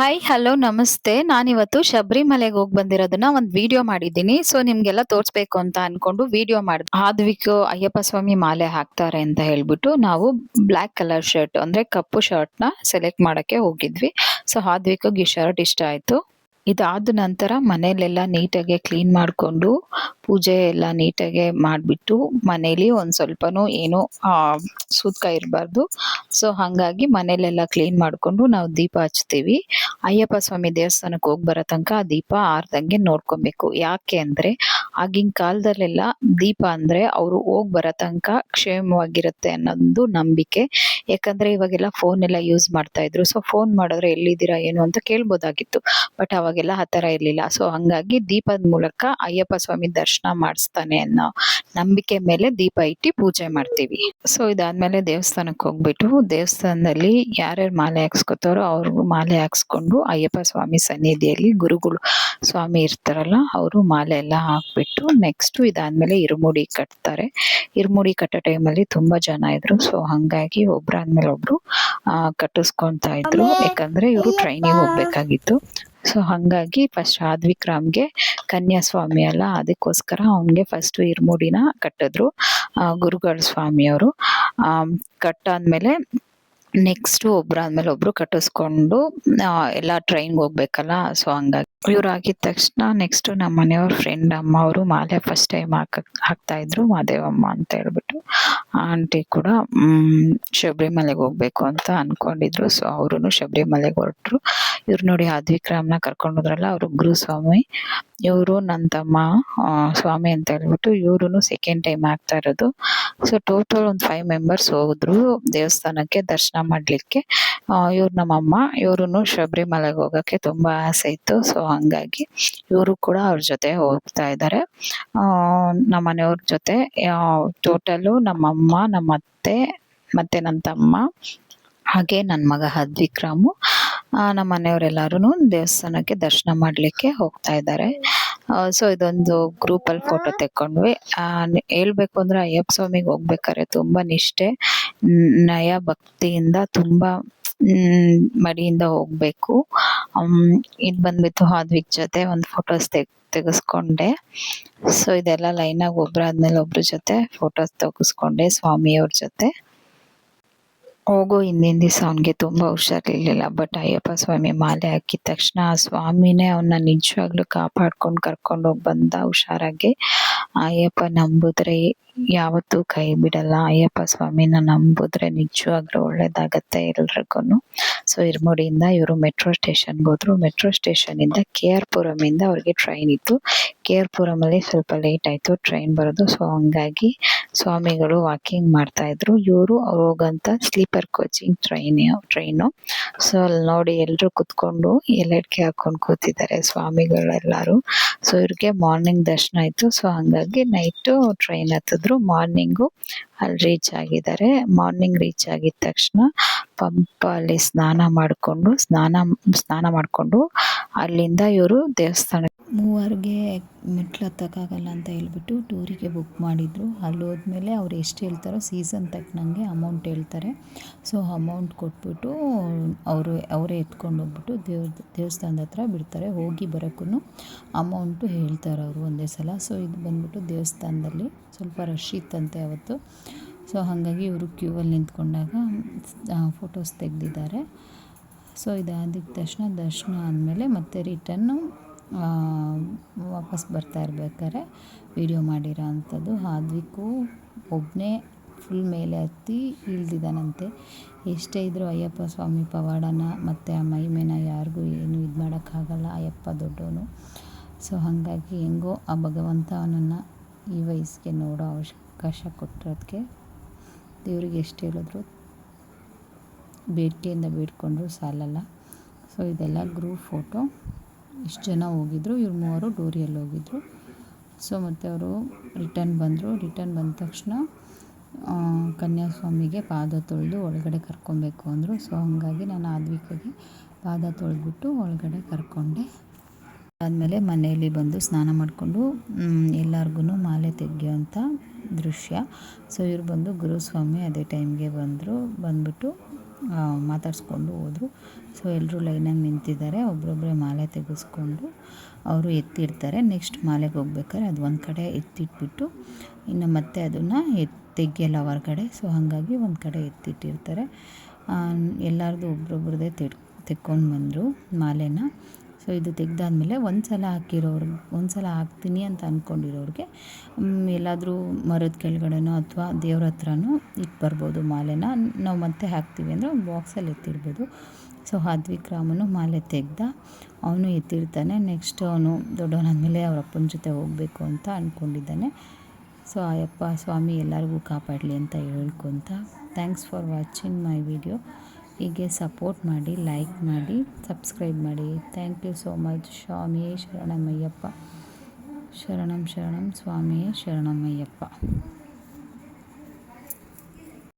Hi hello ನಮಸ್ತೆ. ನಾನಿವತ್ತು ಶಬರಿಮಲೆಗೆ ಹೋಗಿ ಬಂದಿರೋದನ್ನ ಒಂದು ವಿಡಿಯೋ ಮಾಡಿದ್ದೀನಿ. ಸೊ ನಿಮ್ಗೆಲ್ಲ ತೋರಿಸ್ಬೇಕು ಅಂತ ಅನ್ಕೊಂಡು ವಿಡಿಯೋ ಮಾಡಿದ್, ಆದ್ವಿಕ್ ಅಯ್ಯಪ್ಪ ಸ್ವಾಮಿ ಮಾಲೆ ಹಾಕ್ತಾರೆ ಅಂತ ಹೇಳ್ಬಿಟ್ಟು ನಾವು ಬ್ಲ್ಯಾಕ್ ಕಲರ್ ಶರ್ಟ್ ಅಂದ್ರೆ ಕಪ್ಪು ಶರ್ಟ್ನ ಸೆಲೆಕ್ಟ್ ಮಾಡಕ್ಕೆ ಹೋಗಿದ್ವಿ. ಸೊ ಆದ್ವಿಕ್ ಈ ಶರ್ಟ್ ಇಷ್ಟ ಆಯ್ತು. ಇದಾದ ನಂತರ ಮನೇಲೆಲ್ಲ ನೀಟಾಗೆ ಕ್ಲೀನ್ ಮಾಡಿಕೊಂಡು ಪೂಜೆ ಎಲ್ಲ ನೀಟಾಗೆ ಮಾಡಿಬಿಟ್ಟು ಮನೇಲಿ ಒಂದು ಸ್ವಲ್ಪನೂ ಏನೋ ಸೂತ್ಕ ಇರಬಾರ್ದು. ಸೊ ಹಾಗಾಗಿ ಮನೇಲೆಲ್ಲ ಕ್ಲೀನ್ ಮಾಡಿಕೊಂಡು ನಾವು ದೀಪ ಹಚ್ತೀವಿ. ಅಯ್ಯಪ್ಪ ಸ್ವಾಮಿ ದೇವಸ್ಥಾನಕ್ಕೆ ಹೋಗಿ ಬರೋ ತನಕ ಆ ದೀಪ ಆರ್ದಂಗೆ ನೋಡ್ಕೊಬೇಕು. ಯಾಕೆ ಅಂದರೆ ಆಗಿನ ಕಾಲದಲ್ಲೆಲ್ಲ ದೀಪ ಅಂದರೆ ಅವರು ಹೋಗಿ ಬರೋ ತನಕ ಕ್ಷೇಮವಾಗಿರುತ್ತೆ ಅನ್ನೋದು ನಂಬಿಕೆ. ಯಾಕಂದರೆ ಇವಾಗೆಲ್ಲ ಫೋನ್ ಎಲ್ಲ ಯೂಸ್ ಮಾಡ್ತಾ ಇದ್ರು. ಸೊ ಫೋನ್ ಮಾಡಿದ್ರೆ ಎಲ್ಲಿದ್ದೀರಾ, ಏನು ಅಂತ ಕೇಳ್ಬೋದಾಗಿತ್ತು. ಬಟ್ ಅವಾಗೆಲ್ಲ ಆ ಥರ ಇರಲಿಲ್ಲ. ಸೊ ಹಂಗಾಗಿ ದೀಪದ ಮೂಲಕ ಅಯ್ಯಪ್ಪ ಸ್ವಾಮಿ ದರ್ಶನ ಮಾಡಿಸ್ತಾನೆ ಅನ್ನೋ ನಂಬಿಕೆ ಮೇಲೆ ದೀಪ ಇಟ್ಟು ಪೂಜೆ ಮಾಡ್ತೀವಿ. ಸೊ ಇದಾದ್ಮೇಲೆ ದೇವಸ್ಥಾನಕ್ಕೆ ಹೋಗ್ಬಿಟ್ಟು ದೇವಸ್ಥಾನದಲ್ಲಿ ಯಾರ್ಯಾರು ಮಾಲೆ ಹಾಕ್ಸ್ಕೊತಾರೋ ಅವ್ರಿಗೂ ಮಾಲೆ ಹಾಕ್ಸ್ಕೊಂಡು ಅಯ್ಯಪ್ಪ ಸ್ವಾಮಿ ಸನ್ನಿಧಿಯಲ್ಲಿ ಗುರುಗಳು ಸ್ವಾಮಿ ಇರ್ತಾರಲ್ಲ, ಅವರು ಮಾಲೆ ಎಲ್ಲ ಹಾಕ್ಬಿಟ್ಟು ನೆಕ್ಸ್ಟ್ ಇದಾದ್ಮೇಲೆ ಇರುಮುಡಿ ಕಟ್ತಾರೆ. ಇರುಮುಡಿ ಕಟ್ಟೋ ಟೈಮಲ್ಲಿ ತುಂಬಾ ಜನ ಇದ್ರು. ಸೊ ಹಂಗಾಗಿ ಒಬ್ರಾದ್ಮೇಲೆ ಒಬ್ರು ಕಟ್ಟಿಸ್ಕೊಂತಾ ಇದ್ರು. ಯಾಕಂದ್ರೆ ಇವರು ಟ್ರೈನಿಂಗ್ ಹೋಗ್ಬೇಕಾಗಿತ್ತು. ಸೊ ಹಂಗಾಗಿ ಫಸ್ಟ್ ಆದ್ವಿಕ್ರಾಮ್ಗೆ ಕನ್ಯಾಸ್ವಾಮಿ ಅಲ್ಲ ಅದಕ್ಕೋಸ್ಕರ ಅವನಿಗೆ ಫಸ್ಟ್ ಇರ್ಮುಡಿನ ಕಟ್ಟಿದ್ರು ಗುರುಗಳ ಸ್ವಾಮಿಯವರು ಕಟ್ಟಾದ್ಮೇಲೆ ನೆಕ್ಸ್ಟ್ ಒಬ್ರಾದ್ಮೇಲೆ ಒಬ್ರು ಕಟ್ಟಿಸ್ಕೊಂಡು ಎಲ್ಲ ಟ್ರೈನ್ಗೆ ಹೋಗ್ಬೇಕಲ್ಲ. ಸೊ ಹಂಗಾಗಿ ಇವ್ರು ಆಗಿದ ತಕ್ಷಣ ನೆಕ್ಸ್ಟ್ ನಮ್ಮ ಮನೆಯವ್ರ ಫ್ರೆಂಡ್ ಅಮ್ಮ ಅವರು ಮಾಲೆ ಫಸ್ಟ್ ಟೈಮ್ ಹಾಕ, ಹಾಕ್ತಾ ಇದ್ರು, ಮಾದೇವಮ್ಮ ಅಂತ ಹೇಳ್ಬಿಟ್ಟು ಆಂಟಿ ಕೂಡ ಶಬರಿಮಲೆಗೆ ಹೋಗ್ಬೇಕು ಅಂತ ಅನ್ಕೊಂಡಿದ್ರು. ಸೊ ಅವರು ಶಬರಿಮಲೆಗೆ ಹೊರಟ್ರು. ಇವ್ರು ನೋಡಿ ಆದ್ವಿಕ್ರಾಮ್ನ ಕರ್ಕೊಂಡೋದ್ರಲ್ಲ ಅವರು ಗುರುಸ್ವಾಮಿ. ಇವರು ನನ್ನ ತಮ್ಮ ಸ್ವಾಮಿ ಅಂತ ಹೇಳ್ಬಿಟ್ಟು ಇವ್ರು ಸೆಕೆಂಡ್ ಟೈಮ್ ಆಗ್ತಾ ಇರೋದು. ಸೊ ಟೋಟಲ್ ಒಂದು ಫೈವ್ ಮೆಂಬರ್ಸ್ ಹೋದ್ರು ದೇವಸ್ಥಾನಕ್ಕೆ ದರ್ಶನ ಮಾಡ್ಲಿಕ್ಕೆ. ಇವ್ರು ನಮ್ಮಮ್ಮ ಇವ್ರು ಶಬರಿಮಲೆಗೆ ಹೋಗಕ್ಕೆ ತುಂಬಾ ಆಸೆ ಇತ್ತು. ಸೊ ಹಂಗಾಗಿ ಇವರು ಕೂಡ ಅವ್ರ ಜೊತೆ ಹೋಗ್ತಾ ಇದ್ದಾರೆ ನಮ್ಮ ಮನೆಯವ್ರ ಜೊತೆ ಟೋಟಲು ನಮ್ಮಮ್ಮ ನಮ್ಮ ಅತ್ತೆ ಮತ್ತೆ ನನ್ನ ತಮ್ಮ ಹಾಗೆ ನನ್ನ ಮಗ ಹದ್ವಿಕ್ರಾಮು ನಮ್ಮ ಮನೆಯವರೆಲ್ಲರೂ ದೇವಸ್ಥಾನಕ್ಕೆ ದರ್ಶನ ಮಾಡಲಿಕ್ಕೆ ಹೋಗ್ತಾ ಇದ್ದಾರೆ ಸೊ ಇದೊಂದು ಗ್ರೂಪಲ್ಲಿ ಫೋಟೋ ತೆಕ್ಕೊಂಡ್ವಿ. ಹೇಳ್ಬೇಕು ಅಂದ್ರೆ ಅಯ್ಯಪ್ಪ ಸ್ವಾಮಿಗೆ ಹೋಗ್ಬೇಕಾದ್ರೆ ತುಂಬ ನಿಷ್ಠೆ ನಯ ಭಕ್ತಿಯಿಂದ ತುಂಬ ಮಡಿಯಿಂದ ಹೋಗಬೇಕು. ಇದು ಬಂದ್ಬಿಟ್ಟು ಹಾದ್ವಿಕ್ ಜೊತೆ ಒಂದು ಫೋಟೋಸ್ ತೆಗ್, ತೆಗೆಸ್ಕೊಂಡೆ. ಸೊ ಇದೆಲ್ಲ ಲೈನಾಗಿ ಒಬ್ರಾದ್ಮೇಲೆ ಒಬ್ರ ಜೊತೆ ಫೋಟೋಸ್ ತೆಗೆಸ್ಕೊಂಡೆ ಸ್ವಾಮಿಯವ್ರ ಜೊತೆ. ಹೋಗೋ, ಹಿಂದಿನ ದಿವಸ ಅವನಿಗೆ ತುಂಬ ಹುಷಾರಿರ್ಲಿಲ್ಲ ಬಟ್ ಅಯ್ಯಪ್ಪ ಸ್ವಾಮಿ ಮಾಲೆ ಹಾಕಿದ ತಕ್ಷಣ ಆ ಸ್ವಾಮಿನೇ ಅವನ್ನ ನಿಜವಾಗ್ಲೂ ಕಾಪಾಡ್ಕೊಂಡು ಕರ್ಕೊಂಡು ಹೋಗಿ ಬಂದ ಹುಷಾರಾಗಿ. ಅಯ್ಯಪ್ಪ ನಂಬಿದ್ರೆ ಯಾವತ್ತೂ ಕೈ ಬಿಡಲ್ಲ. ಅಯ್ಯಪ್ಪ ಸ್ವಾಮಿನ ನಂಬಿದ್ರೆ ನಿಜವಾಗ್ಲೂ ಒಳ್ಳೇದಾಗತ್ತೆ ಎಲ್ರಿಗೂ ಸೊ ಇರ್ಮುಡಿಯಿಂದ ಇವರು ಮೆಟ್ರೋ ಸ್ಟೇಷನ್ಗೆ ಹೋದ್ರು. ಮೆಟ್ರೋ ಸ್ಟೇಷನ್ ಇಂದ ಕೆ ಆರ್ ಇಂದ ಅವ್ರಿಗೆ ಟ್ರೈನ್ ಇತ್ತು. ಕೆ ಆರ್ ಅಲ್ಲಿ ಸ್ವಲ್ಪ ಲೇಟ್ ಆಯಿತು ಟ್ರೈನ್ ಬರೋದು. ಸೊ ಹಂಗಾಗಿ ಸ್ವಾಮಿಗಳು ವಾಕಿಂಗ್ ಮಾಡ್ತಾ ಇದ್ರು. ಇವರು ಅವ್ರು ಹೋಗಂತ sleeper coaching train train so ಅಲ್ಲಿ ನೋಡಿ ಎಲ್ಲರೂ ಕುತ್ಕೊಂಡು ಎಲ್ಲಡ್ಕೆ ಹಾಕೊಂಡು ಕೂತಿದ್ದಾರೆ ಸ್ವಾಮಿಗಳೆಲ್ಲರೂ. ಸೊ ಇವ್ರಿಗೆ ಮಾರ್ನಿಂಗ್ ದರ್ಶನ ಆಯಿತು. ಸೊ ಹಂಗಾಗಿ ನೈಟು ಟ್ರೈನ್ ಹತ್ತಿದ್ರು. ಮಾರ್ನಿಂಗು ಅಲ್ಲಿ ರೀಚ್ ಆಗಿದ್ದಾರೆ. ಮಾರ್ನಿಂಗ್ ರೀಚ್ ಆಗಿದ ತಕ್ಷಣ ಪಂಪ ಅಲ್ಲಿ ಸ್ನಾನ ಮಾಡಿಕೊಂಡು, ಸ್ನಾನ ಸ್ನಾನ ಮಾಡಿಕೊಂಡು ಅಲ್ಲಿಂದ ಇವರು ದೇವಸ್ಥಾನ ಮೂವರಿಗೆ ಮೆಟ್ಲು ಹತ್ತಕ್ಕಾಗಲ್ಲ ಅಂತ ಹೇಳ್ಬಿಟ್ಟು ಟೂರಿಗೆ ಬುಕ್ ಮಾಡಿದರು. ಅಲ್ಲಿ ಹೋದ್ಮೇಲೆ ಅವ್ರು ಎಷ್ಟು ಹೇಳ್ತಾರೋ ಸೀಸನ್ ತಕ್ಕನಂಗೆ ಅಮೌಂಟ್ ಹೇಳ್ತಾರೆ. ಸೊ ಅಮೌಂಟ್ ಕೊಟ್ಬಿಟ್ಟು ಅವರು, ಅವರೇ ಎತ್ಕೊಂಡು ಹೋಗ್ಬಿಟ್ಟು ದೇವ್ರ, ದೇವಸ್ಥಾನದ ಹತ್ರ ಬಿಡ್ತಾರೆ. ಹೋಗಿ ಬರೋಕ್ಕೂ ಅಮೌಂಟು ಹೇಳ್ತಾರೆ ಅವರು ಒಂದೇ ಸಲ. ಸೊ ಇದು ಬಂದ್ಬಿಟ್ಟು ದೇವಸ್ಥಾನದಲ್ಲಿ ಸ್ವಲ್ಪ ರಶ್ ಇತ್ತಂತೆ ಅವತ್ತು. ಸೊ ಹಾಗಾಗಿ ಇವರು ಕ್ಯೂವಲ್ಲಿ ನಿಂತ್ಕೊಂಡಾಗ ಫೋಟೋಸ್ ತೆಗೆದಿದ್ದಾರೆ. ಸೊ ಇದಾದ ತಕ್ಷಣ ದರ್ಶನ ಆದಮೇಲೆ ಮತ್ತೆ ರಿಟನ್ನು ವಾಪಸ್ ಬರ್ತಾ ಇರ್ಬೇಕಾದ್ರೆ ವಿಡಿಯೋ ಮಾಡಿರೋ ಅಂಥದ್ದು. ಹಾದ್ವಿಕು ಒಬ್ಬನೇ ಫುಲ್ ಮೇಲೆ ಹತ್ತಿ ಇಳ್ದಿದ್ದಾನಂತೆ. ಎಷ್ಟೇ ಇದ್ದರೂ ಅಯ್ಯಪ್ಪ ಸ್ವಾಮಿ ಪವಾಡನ ಮತ್ತು ಆ ಮೈಮೇನ ಯಾರಿಗೂ ಏನು ಇದು ಮಾಡೋಕ್ಕಾಗಲ್ಲ ಅಯ್ಯಪ್ಪ ದೊಡ್ಡವನು. ಸೊ ಹಾಗಾಗಿ ಹೆಂಗೋ ಆ ಭಗವಂತ ಅವನನ್ನು ಈ ವಯಸ್ಸಿಗೆ ನೋಡೋ ಅವಕಾಶ ಕೊಟ್ಟಿರೋದಕ್ಕೆ ದೇವ್ರಿಗೆ ಎಷ್ಟು ಹೇಳಿದ್ರು ಬೇಡಿಕೆಯಿಂದ ಬೇಡ್ಕೊಂಡ್ರು ಸಾಲಲ್ಲ. ಸೊ ಇದೆಲ್ಲ ಗ್ರೂಪ್ ಫೋಟೋ ಇಷ್ಟು ಜನ ಹೋಗಿದ್ರು, ಇವ್ರು ಮೂವರು ಡೋರಿಯಲ್ಲಿ ಹೋಗಿದ್ರು. ಸೊ ಮತ್ತು ಅವರು ರಿಟರ್ನ್ ಬಂದರು. ರಿಟರ್ನ್ ಬಂದ ತಕ್ಷಣ ಕನ್ಯಾಸ್ವಾಮಿಗೆ ಪಾದ ತೊಳೆದು ಒಳಗಡೆ ಕರ್ಕೊಬೇಕು ಅಂದರು. ಸೊ ಹಾಗಾಗಿ ನಾನು ಆದ್ವಿಕಾಗಿ ಪಾದ ತೊಳೆದ್ಬಿಟ್ಟು ಒಳಗಡೆ ಕರ್ಕೊಂಡೆ. ಆದಮೇಲೆ ಮನೆಯಲ್ಲಿ ಬಂದು ಸ್ನಾನ ಮಾಡಿಕೊಂಡು ಎಲ್ಲರಿಗೂ ಮಾಲೆ ತೆಗೆಯೋಂಥ ದೃಶ್ಯ. ಸೊ, ಇವ್ರು ಬಂದು ಗುರುಸ್ವಾಮಿ ಅದೇ ಟೈಮ್ಗೆ ಬಂದರು, ಬಂದುಬಿಟ್ಟು ಮಾತಾಡಿಸ್ಕೊಂಡು ಹೋದರು. ಸೊ ಎಲ್ಲರೂ ಲೈನಾಗಿ ನಿಂತಿದ್ದಾರೆ ಒಬ್ಬರೊಬ್ಬರೇ ಮಾಲೆ ತೆಗೆಸ್ಕೊಂಡು ಅವರು ಎತ್ತಿಡ್ತಾರೆ ನೆಕ್ಸ್ಟ್ ಮಾಲೆಗೆ ಹೋಗ್ಬೇಕಾದ್ರೆ ಅದು ಒಂದು ಕಡೆ ಎತ್ತಿಟ್ಬಿಟ್ಟು, ಇನ್ನು ಮತ್ತೆ ಅದನ್ನು ಎತ್, ತೆಗಿಯಲ್ಲ ಹೊರಗಡೆ. ಸೊ, ಹಾಗಾಗಿ ಒಂದು ಕಡೆ ಎತ್ತಿಟ್ಟಿರ್ತಾರೆ. ಎಲ್ಲರದು ಒಬ್ರೊಬ್ರದ್ದೇ ತೆಡ್, ತೆಕ್ಕೊಂಡು ಬಂದರು ಮಾಲೆನ. ಸೊ ಇದು ತೆಗೆದಾದ್ಮೇಲೆ ಒಂದು ಸಲ ಹಾಕಿರೋರು ಒಂದು ಸಲ ಹಾಕ್ತೀನಿ ಅಂತ ಅಂದ್ಕೊಂಡಿರೋರಿಗೆ ಎಲ್ಲಾದರೂ ಮರದ ಕೆಳಗಡೆನೋ ಅಥವಾ ದೇವ್ರ ಹತ್ರನೂ ಇಟ್ಟು ಬರ್ಬೋದು ಮಾಲೆನ. ನಾವು ಮತ್ತೆ ಹಾಕ್ತೀವಿ ಅಂದರೆ ಒಂದು ಬಾಕ್ಸಲ್ಲಿ ಎತ್ತಿಡ್ಬೋದು. ಸೊ ಹಾದ್ವಿಕ್ ರಾಮನು ಮಾಲೆ ತೆಗ್ದ, ಅವನು ಎತ್ತಿರ್ತಾನೆ ನೆಕ್ಸ್ಟ್ ಅವನು ದೊಡ್ಡವನಾದ್ಮೇಲೆ ಅವ್ರ ಅಪ್ಪನ ಜೊತೆ ಹೋಗಬೇಕು ಅಂತ ಅಂದ್ಕೊಂಡಿದ್ದಾನೆ ಸೊ ಅಯ್ಯಪ್ಪ, ಸ್ವಾಮಿ ಎಲ್ಲರಿಗೂ ಕಾಪಾಡಲಿ ಅಂತ ಹೇಳ್ಕೊತ thanks for watching my video ಹೀಗೆ ಸಪೋರ್ಟ್ ಮಾಡಿ ಲೈಕ್ ಮಾಡಿ ಸಬ್ಸ್ಕ್ರೈಬ್ ಮಾಡಿ. ಥ್ಯಾಂಕ್ ಯು ಸೋ ಮಚ್ ಸ್ವಾಮಿಯೇ ಶರಣಮಯ್ಯಪ್ಪ ಶರಣಂ ಶರಣಂ. ಸ್ವಾಮಿಯೇ ಶರಣಮಯ್ಯಪ್ಪ